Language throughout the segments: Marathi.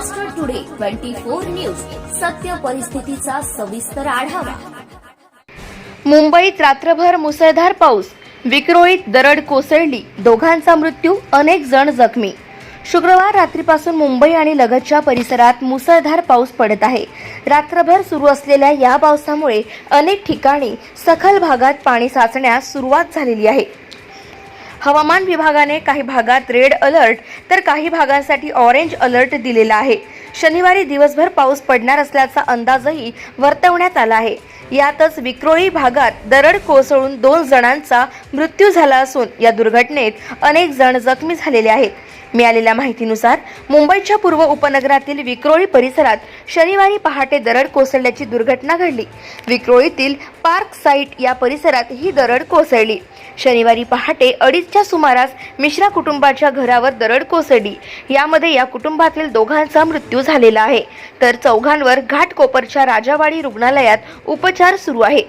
Twenty four news. सत्य परिस्थितीचा सविस्तर आढावा. मुंबईत रात्रभर मुसळधार पाऊस. विक्रोळीत दरड कोसळली. दोघांचा मृत्यू अनेक जण जखमी. शुक्रवार रात्रीपासून मुंबई आणि लगतच्या परिसरात मुसळधार पाऊस पडत आहे. रात्रभर सुरू असलेल्या या पावसामुळे अनेक ठिकाणी सखल भागात पाणी साचण्यास सुरुवात झालेली आहे. हवामान विभागाने काही भागात रेड अलर्ट तर काही भागांसाठी ऑरेंज अलर्ट दिलेला आहे. शनिवारी दिवसभर पाऊस पडणार असल्याचा अंदाजही वर्तवण्यात आला आहे. यातच विक्रोळी भागात दरड कोसळून दोन जणांचा मृत्यू झाला असून या दुर्घटनेत अनेक जण जखमी झालेले आहेत. मिळालेल्या माहितीनुसार मुंबईच्या पूर्व उपनगरातील विक्रोळी परिसरात शनिवारी पहाटे दरड कोसळल्याची दुर्घटना घडली. विक्रोळीतील पार्क साईट या परिसरात ही दरड कोसळली. शनिवारी पहाटे अडीचच्या सुमारास मिश्रा कुटुंबाच्या घरावर दरड कोसळली. यामध्ये या कुटुंबातील दोघांचा मृत्यू झालेला आहे. तर चौघांवर घाटकोपरच्या राजावाडी रुग्णालयात उपचार सुरू आहे.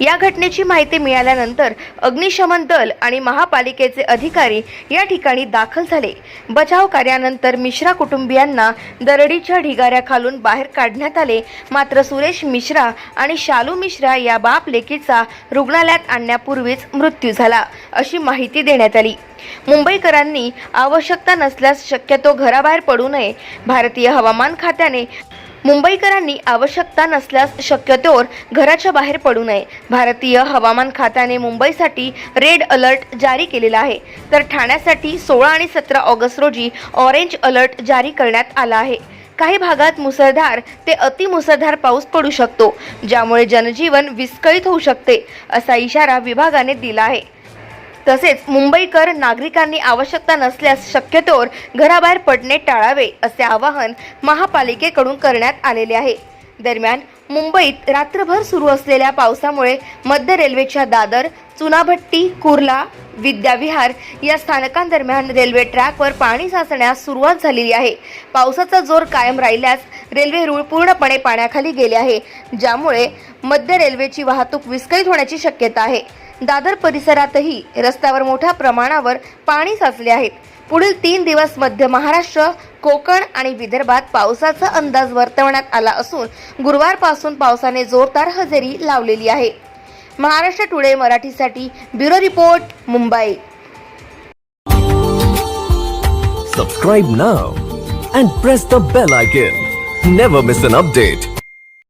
या घटनेची माहिती मिळाल्यानंतर अग्निशमन दल आणि महापालिकेचे अधिकारी या ठिकाणी दाखल झाले. बचाव कार्यानंतर मिश्रा कुटुंबियांना दरडीच्या ढिगाऱ्याखालून बाहेर काढण्यात आले. मात्र सुरेश मिश्रा आणि शालू मिश्रा या बाप लेकीचा रुग्णालयात आणण्यापूर्वीच मृत्यू झाला अशी माहिती देण्यात आली. मुंबईकरांनी आवश्यकता नसल्यास शक्यतो घराबाहेर पडू नये. भारतीय हवामान खात्याने मुंबईकरांनी आवश्यकता नसल्यास शक्यतोवर घराच्या बाहेर पडू नये. भारतीय हवामान खात्याने मुंबईसाठी रेड अलर्ट जारी केलेला आहे. तर ठाण्यासाठी सोळा आणि सतरा ऑगस्ट रोजी ऑरेंज अलर्ट जारी करण्यात आला आहे. काही भागात मुसळधार ते अतिमुसळधार पाऊस पडू शकतो ज्यामुळे जनजीवन विस्कळीत होऊ शकते असा इशारा विभागाने दिला आहे. तसेच मुंबईकर नागरिकांनी आवश्यकता नसल्यास शक्यतोवर घराबाहेर पडणे टाळावे असे आवाहन महापालिकेकडून करण्यात आलेले आहे. दरम्यान मुंबईत रात्रभर सुरू असलेल्या पावसामुळे मध्य रेल्वेच्या दादर चुनाभट्टी कुर्ला विद्याविहार या स्थानकांदरम्यान रेल्वे ट्रॅकवर पाणी साचण्यास सुरुवात झालेली आहे. पावसाचा जोर कायम राहिल्यास रेल्वे रूळ पूर्णपणे पाण्याखाली गेले आहे ज्यामुळे मध्य रेल्वेची वाहतूक विस्कळीत होण्याची शक्यता आहे. दादर परिसरातही रस्त्यावर मोठ्या प्रमाणावर पाणी साचले आहेत पुढील तीन दिवस मध्य महाराष्ट्र कोकण आणि विदर्भात पावसाचा अंदाज वर्तवण्यात आला असून गुरुवारपासून पावसाने जोरदार हजेरी लावलेली आहे. महाराष्ट्र टुडे मराठीसाठी bureau report Mumbai. Subscribe now and press the bell icon never miss an update